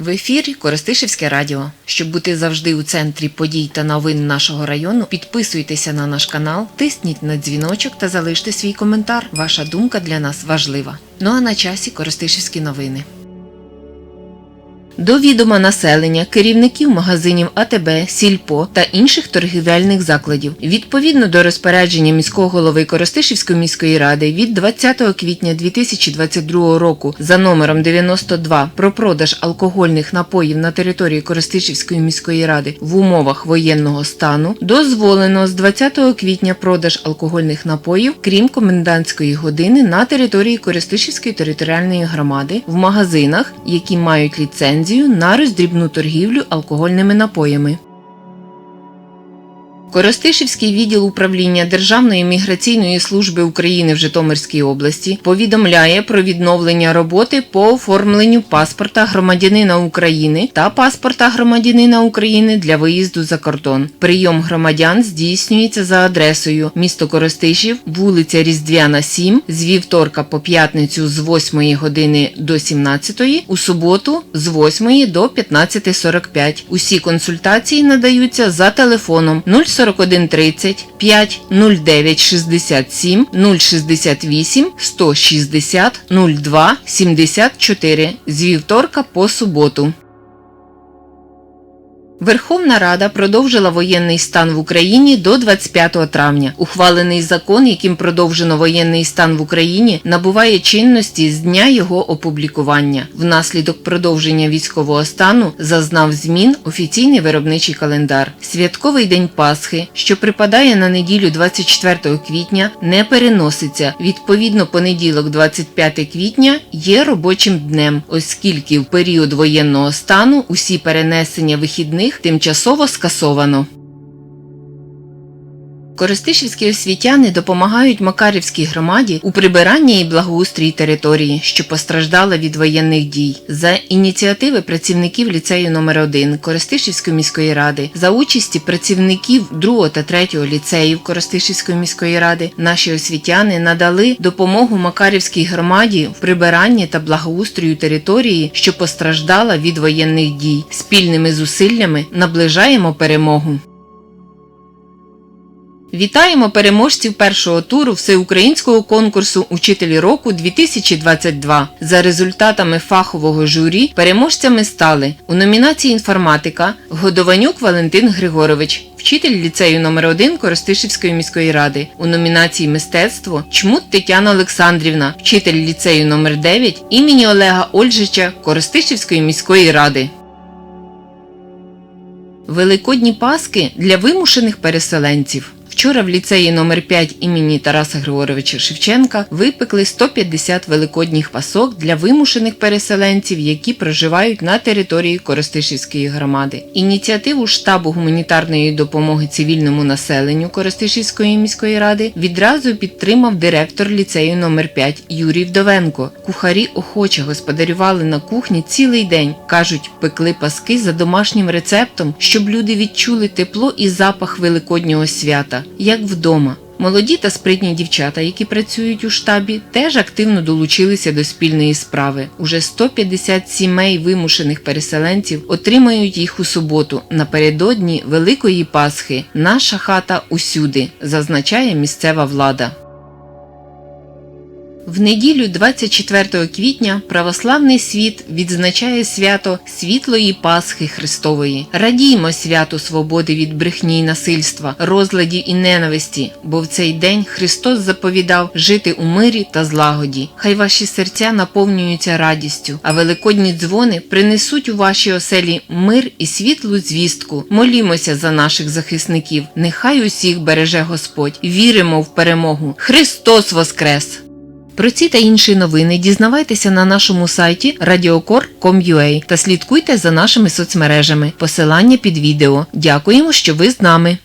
В ефірі Коростишівське радіо. Щоб бути завжди у центрі подій та новин нашого району, підписуйтеся на наш канал, тисніть на дзвіночок та залиште свій коментар. Ваша думка для нас важлива. Ну а на часі Коростишівські новини. До відома населення, керівників магазинів АТБ, Сільпо та інших торгівельних закладів. Відповідно до розпорядження міського голови Коростишівської міської ради від 20 квітня 2022 року за номером 92 про продаж алкогольних напоїв на території Коростишівської міської ради в умовах воєнного стану дозволено з 20 квітня продаж алкогольних напоїв, крім комендантської години, на території Коростишівської територіальної громади в магазинах, які мають ліцензію на роздрібну торгівлю алкогольними напоями. Коростишівський відділ управління Державної міграційної служби України в Житомирській області повідомляє про відновлення роботи по оформленню паспорта громадянина України та паспорта громадянина України для виїзду за кордон. Прийом громадян здійснюється за адресою місто Коростишів, вулиця Різдвяна, 7, з вівторка по п'ятницю з 8 години до 17, у суботу з 8 до 15.45. Усі консультації надаються за телефоном 041 30 5 09 67 068 160 02 74 з вівторка по суботу. Верховна Рада продовжила воєнний стан в Україні до 25 травня. Ухвалений закон, яким продовжено воєнний стан в Україні, набуває чинності з дня його опублікування. Внаслідок продовження військового стану зазнав змін офіційний виробничий календар. Святковий день Пасхи, що припадає на неділю 24 квітня, не переноситься. Відповідно, понеділок, 25 квітня, є робочим днем, оскільки в період воєнного стану усі перенесення вихідних тимчасово скасовано. Користишівські освітяни допомагають Макарівській громаді у прибиранні і благоустрій території, що постраждала від воєнних дій. За ініціативи працівників ліцею номер 1 Користишівської міської ради, за участі працівників 2 та 3 ліцеїв Користишівської міської ради, наші освітяни надали допомогу Макарівській громаді в прибиранні та благоустрою території, що постраждала від воєнних дій. Спільними зусиллями наближаємо перемогу. Вітаємо переможців першого туру всеукраїнського конкурсу Учителі року 2022. За результатами фахового журі переможцями стали у номінації інформатика Годованюк Валентин Григорович, вчитель ліцею номер 1 Коростишівської міської ради. У номінації мистецтво Чмут Тетяна Олександрівна, вчитель ліцею номер 9 імені Олега Ольжича Коростишівської міської ради. Великодні Паски для вимушених переселенців. Вчора в ліцеї номер 5 імені Тараса Григоровича Шевченка випекли 150 великодніх пасок для вимушених переселенців, які проживають на території Коростишівської громади. Ініціативу штабу гуманітарної допомоги цивільному населенню Коростишівської міської ради відразу підтримав директор ліцею номер 5 Юрій Вдовенко. Кухарі охоче господарювали на кухні цілий день. кажуть, пекли паски за домашнім рецептом, щоб люди відчули тепло і запах великоднього свята, як вдома. Молоді та спритні дівчата, які працюють у штабі, теж активно долучилися до спільної справи. Уже 150 сімей вимушених переселенців отримають їх у суботу напередодні Великої Пасхи. Наша хата усюди, зазначає місцева влада. В неділю 24 квітня православний світ відзначає свято Світлої Пасхи Христової. Радіймо святу свободи від брехні й насильства, розладів і ненависті, бо в цей день Христос заповідав жити у мирі та злагоді. Хай ваші серця наповнюються радістю, а великодні дзвони принесуть у ваші оселі мир і світлу звістку. Молімося за наших захисників. Нехай усіх береже Господь. Віримо в перемогу. Христос Воскрес! Про ці та інші новини дізнавайтеся на нашому сайті radiocor.com.ua та слідкуйте за нашими соцмережами. Посилання під відео. Дякуємо, що ви з нами.